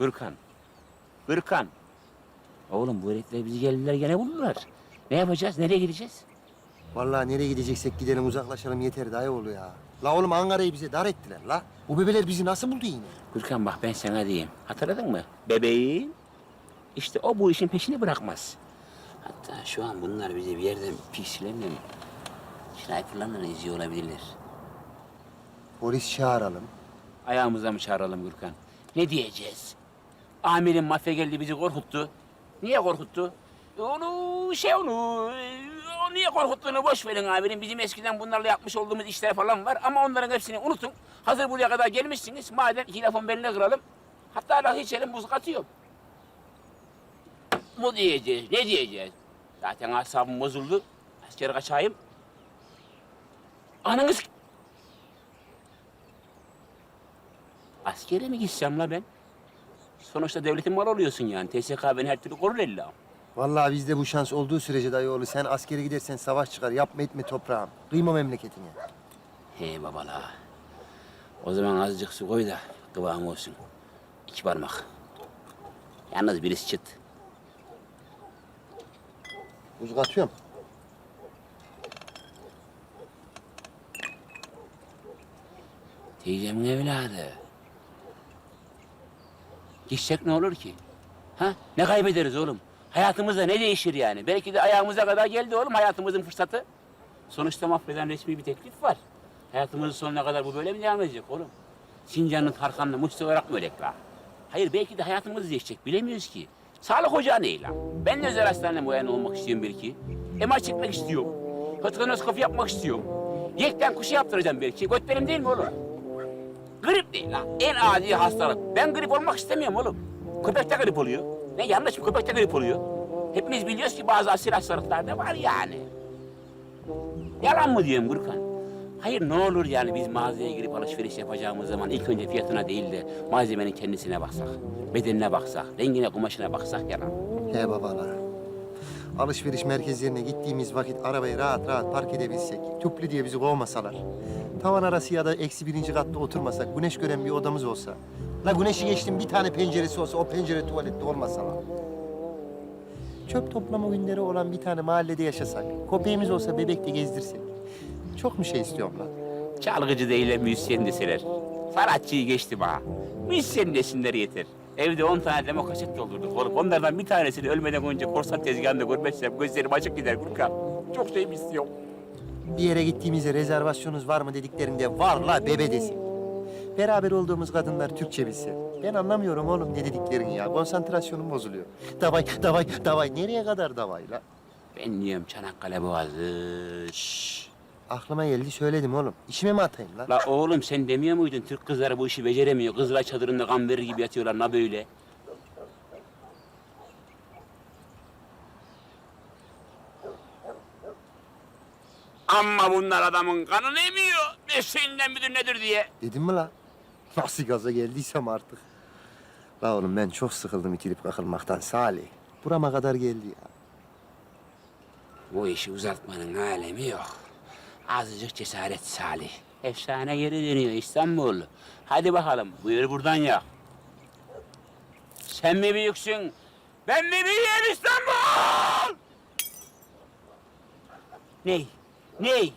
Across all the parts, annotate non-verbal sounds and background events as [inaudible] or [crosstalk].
Gürkan. Gürkan. Oğlum bu herifler bizi geldiler gene buldular. Ne yapacağız? Nereye gideceğiz? Vallahi nereye gideceksek gidelim uzaklaşalım yeter dayıoğlu ya. La oğlum Ankara'yı bize dar ettiler la. Bu bebeler bizi nasıl buldu yine? Gürkan bak ben sana diyeyim. Hatırladın mı? Bebeğim. İşte o bu işin peşini bırakmaz. Hatta şu an bunlar bizi bir yerden pislerle, sniperlarla izliyor olabilirler. Polis çağıralım. Ayağımıza mı çağıralım Gürkan? Ne diyeceğiz? Amirin mafya geldi bizi korkuttu. Niye korkuttu? Onu şey onu, o niye korkuttuğunu boş verin amirim. Bizim eskiden bunlarla yapmış olduğumuz işler falan var ama onların hepsini unutun. Hazır buraya kadar gelmişsiniz. Madem iki lafın beline kıralım. Hatta rakı içelim buz katıyorum. Bu diyeceğiz, ne diyeceğiz? Zaten asabım bozuldu. Askere kaçayım. Ananız... Askere mi gitsem la ben? Sonuçta devletin malı oluyorsun yani. TSK beni her türlü korur illa. Vallahi bizde bu şans olduğu sürece dayıoğlu sen askere gidersen savaş çıkar. Yapma etme toprağım. Kıyma memleketine. He babala. O zaman azıcık su koy da kıvam olsun. İki parmak. Yalnız birisi çıt. Buz katıyorum. Teyzemin evladı. Gitsek ne olur ki? Ha? Ne kaybederiz oğlum? Hayatımızda ne değişir yani? Belki de ayağımıza kadar geldi oğlum hayatımızın fırsatı. Sonuçta mafyadan resmi bir teklif var. Hayatımızın sonuna kadar bu böyle mi devam edecek oğlum? Sincan'ın Tarkan'la Mustafa olarak mı öylek la? Hayır belki de hayatımız değişecek bilemiyoruz ki. Sağlık ocağı ne? Ben de özel hastanede muayene olmak istiyorum belki. MR çekmek istiyorum. Katonoskopi yapmak istiyorum. Yekten kuşu yaptıracağım belki. Götlerim değil mi oğlum? Grip değil la. En adi hastalık. Ben grip olmak istemiyorum oğlum. Köpek de grip oluyor. Ne yanlış mı? Köpek de grip oluyor. Hepimiz biliyoruz ki bazı asil hastalıklar da var yani. Yalan mı diyorum Gürkan? Hayır ne olur yani biz mağazaya girip alışveriş yapacağımız zaman ilk önce fiyatına değil de malzemenin kendisine baksak. Bedenine baksak, rengine, kumaşına baksak yalan. He babalar. Alışveriş merkezlerine gittiğimiz vakit arabayı rahat rahat park edebilsek, tüplü diye bizi kovmasalar, tavan arası ya da eksi birinci katta oturmasak, güneş gören bir odamız olsa, la güneşi geçtim bir tane penceresi olsa, o pencere tuvalette olmasa la. Çöp toplama günleri olan bir tane mahallede yaşasak, köpeğimiz olsa bebekte gezdirsek. Çok mu şey istiyorum lan? Çalgıcı değil de müzisyen deseler. Sanatçıyı geçtim ha. Müzisyen desinler yeter. Evde 10 tane demo kaset doldurduk oğlum. Onlardan bir tanesini ölmeden önce korsan tezgahında görmezsem gözlerim açık gider Gürkan. Çok şey mi istiyorum? Bir yere gittiğimizde rezervasyonunuz var mı dediklerinde var la bebe desin. Beraber olduğumuz kadınlar Türkçe bilse. Ben anlamıyorum oğlum ne dediklerini ya. Konsantrasyonum bozuluyor. Davay, davay, davay. Nereye kadar davay la? Ben diyorum Çanakkale Boğazı. Şşş. Aklıma geldi söyledim oğlum. İşime mi atayım la? La oğlum sen demiyor muydun Türk kızları bu işi beceremiyor. Kızlar çadırında kan verir gibi yatıyorlar na böyle. Ama bunlar adamın kanını emiyor. Mesleğinden müdür nedir diye. Dedim mi la? Nasıl gaza geldiysem artık. La oğlum ben çok sıkıldım itilip kakılmaktan Salih. Burama kadar geldi ya. Bu işi uzatmanın alemi yok. Azıcık cesaret Salih. Efsane geri dönüyor İstanbul. Hadi bakalım buyur buradan ya. Sen mi büyüksün? Ben mi büyüğüm İstanbul? Ney? Ney?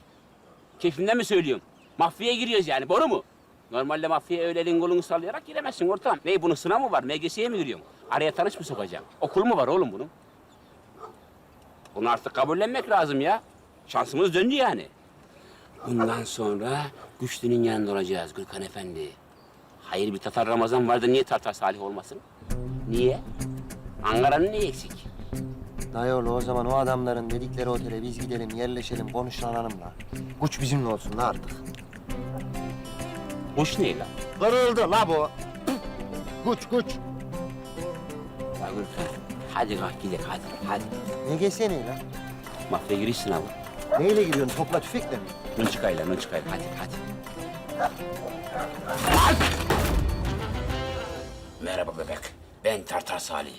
Keyfimden mi söylüyorum? Mafyaya giriyoruz yani, boru mu? Normalde mafyaya öyle elin kolunu sallayarak giremezsin ortam. Ney bunun sınav mı var? MGS'ye mi giriyorsun? Araya tanış mı sokacağım? Okul mu var oğlum bunun? Bunu artık kabullenmek lazım ya. Şansımız döndü yani. Bundan sonra güçlünün yanında olacağız Gürkan Efendi. Hayır bir Tatar Ramazan vardı niye Tatar Salih olmasın? Niye? Ankara'nın neyi eksik? Dayıoğlu o zaman o adamların dedikleri otele biz gidelim, yerleşelim, konuşlanalım la. Güç bizimle olsun la artık. Boş ne lan? Kırıldı la bu. Güç, güç. Ya Gürkan hadi kalk gidelim hadi hadi. Ne gelsene la? Mafya giriş sınavı. Neyle gidiyorsun? Topla tüfekle mi? Nunçikayla nunçikayla hadi hadi. Merhaba bebek. Ben Tartar Salih.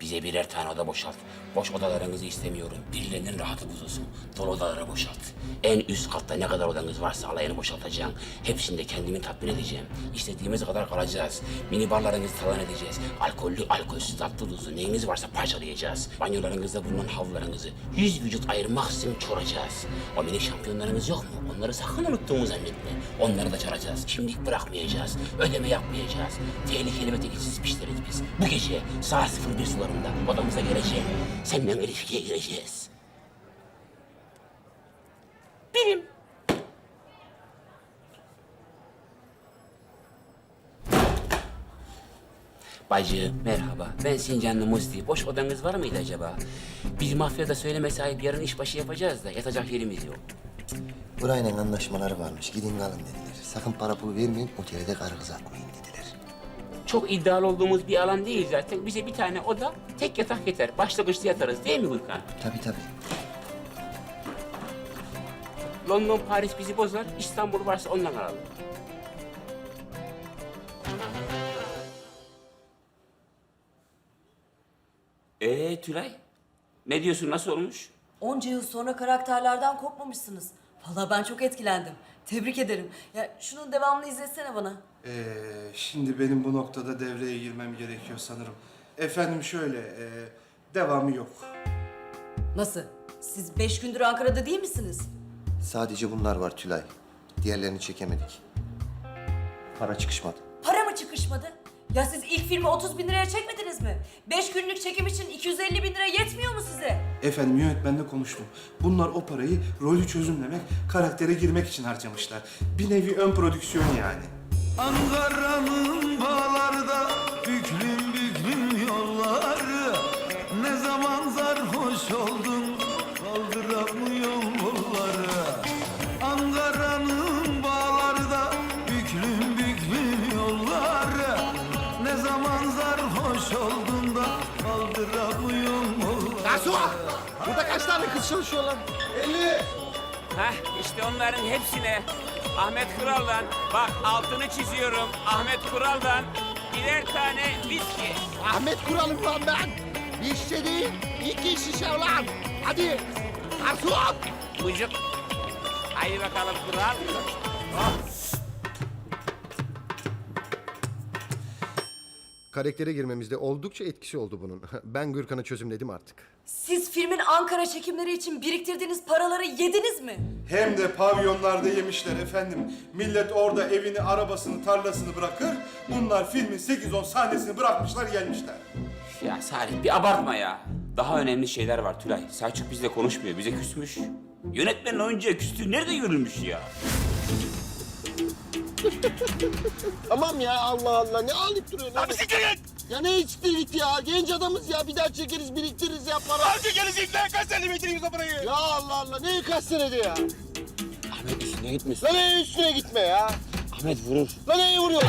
Bize birer tane oda boşalt. Boş odalarınızı istemiyorum. Birilerinin rahatı bozulsun. Dolu odaları boşalt. En üst katta ne kadar odanız varsa alayını boşaltacağım. Hepsini de kendimi tatmin edeceğim. İstediğimiz kadar kalacağız. Mini barlarınızı talan edeceğiz. Alkollü, alkolsüz, tatlı tuzlu neyiniz varsa parçalayacağız. Banyolarınızda bulunan havlularınızı yüz vücut ayırmaksızın çoracağız. O mini şampiyonlarımız yok mu? Onları sakın unuttuğumu zannetme. Onları da çaracağız. Kimlik bırakmayacağız. Ödeme yapmayacağız. Tehlikeli ve tekitsiz pişleriz biz. Bu gece saat 01 sularında odamıza geleceğim. Seninle ilişkiye gireceğiz. Benim. Bacı merhaba. Ben Sincanlı Musti. Boş odanız var mıydı acaba? Biz mafyada söyleme sahip yarın işbaşı yapacağız da yatacak yerimiz yok. Burayla anlaşmaları varmış. Gidin kalın dediler. Sakın para pul vermeyin, otele de karı kız atmayın dediler. Çok iddialı olduğumuz bir alan değil zaten. Bize bir tane oda, tek yatak yeter. Başlangıçta yatarız değil mi Gülkan? Tabii tabii. London, Paris bizi bozar. İstanbul varsa ondan alalım. Ee Tülay, ne diyorsun? Nasıl olmuş? Onca yıl sonra karakterlerden kopmamışsınız. Vallahi ben çok etkilendim. Tebrik ederim. Ya şunun devamını izletsene bana. Ee, şimdi benim bu noktada devreye girmem gerekiyor sanırım. Efendim şöyle, e, devamı yok. Nasıl? Siz beş gündür Ankara'da değil misiniz? Sadece bunlar var Tülay. Diğerlerini çekemedik. Para çıkışmadı. Para mı çıkışmadı? Ya siz ilk filmi 30 bin liraya çekmediniz mi? Beş günlük çekim için 250 bin lira yetmiyor mu? Efendim yönetmenle konuştum. Bunlar o parayı rolü çözümlemek, karaktere girmek için harcamışlar. Bir nevi ön prodüksiyon yani. Ankara'nın bağlarda kaç tane kız çalışıyor lan? Heh, işte onların hepsine Ahmet Kural'dan, bak altını çiziyorum, Ahmet Kural'dan birer tane viski. Ahmet Kural'ım lan ben. Bir şişe değil, iki şişe ulan. Hadi. Garson. Bucuk. Haydi bakalım Kural. Karaktere girmemizde oldukça etkisi oldu bunun. [laughs] Ben Gürkan'ı çözümledim artık. Siz filmin Ankara çekimleri için biriktirdiğiniz paraları yediniz mi? Hem de pavyonlarda yemişler efendim. Millet orada evini, arabasını, tarlasını bırakır. Bunlar filmin 8-10 sahnesini bırakmışlar gelmişler. Ya Salih bir abartma ya. Daha önemli şeyler var Tülay. Selçuk bizle konuşmuyor, bize küsmüş. Yönetmenin oyuncuya küstüğü nerede görülmüş ya? [laughs] Tamam ya Allah Allah ne alıp duruyorsun? Abi siktir git. Ya ne siktir git ya? Genç adamız ya bir daha çekeriz biriktiririz ya para. Abi gelecek lan kaç sene bitireyim parayı? Ya Allah Allah neyi kaç senede ya? Ahmet üstüne gitmesin. Lan neyi üstüne gitme ya? Ahmet vurur. Lan neyi vuruyor?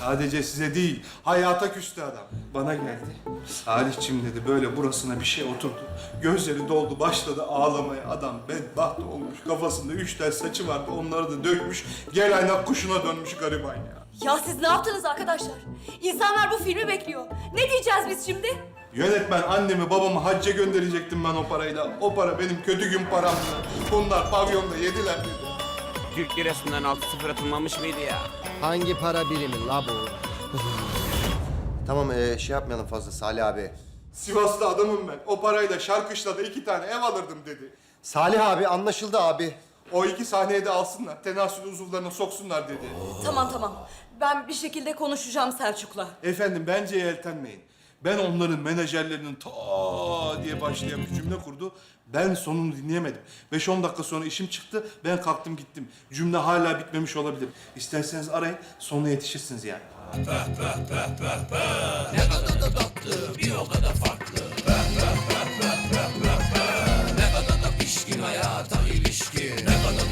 Sadece size değil, hayata küstü adam. Bana geldi. Salihçim dedi, böyle burasına bir şey oturdu. Gözleri doldu, başladı ağlamaya. Adam bedbaht olmuş, kafasında üç tel saçı vardı, onları da dökmüş. Gel aynak kuşuna dönmüş gariban ya. Ya siz ne yaptınız arkadaşlar? İnsanlar bu filmi bekliyor. Ne diyeceğiz biz şimdi? Yönetmen annemi babamı hacca gönderecektim ben o parayla. O para benim kötü gün paramdı. Bunlar pavyonda yediler dedi. Türk lirasından 6-0 atılmamış mıydı ya? Hangi para birimi la bu? tamam ee, şey yapmayalım fazla Salih abi. Sivas'ta adamım ben. O parayla Şarkışla'da iki tane ev alırdım dedi. Salih abi anlaşıldı abi. O iki sahneye de alsınlar. Tenasül uzuvlarına soksunlar dedi. Tamam tamam. Ben bir şekilde konuşacağım Selçuk'la. Efendim bence yeltenmeyin. Ben onların menajerlerinin ta diye başlayan bir cümle kurdu. Ben sonunu dinleyemedim. 5-10 dakika sonra işim çıktı. Ben kalktım gittim. Cümle hala bitmemiş olabilir. İsterseniz arayın. Sonuna yetişirsiniz yani. Ne kadar da tatlı, bir o kadar farklı. Ne kadar da pişkin hayata ilişkin.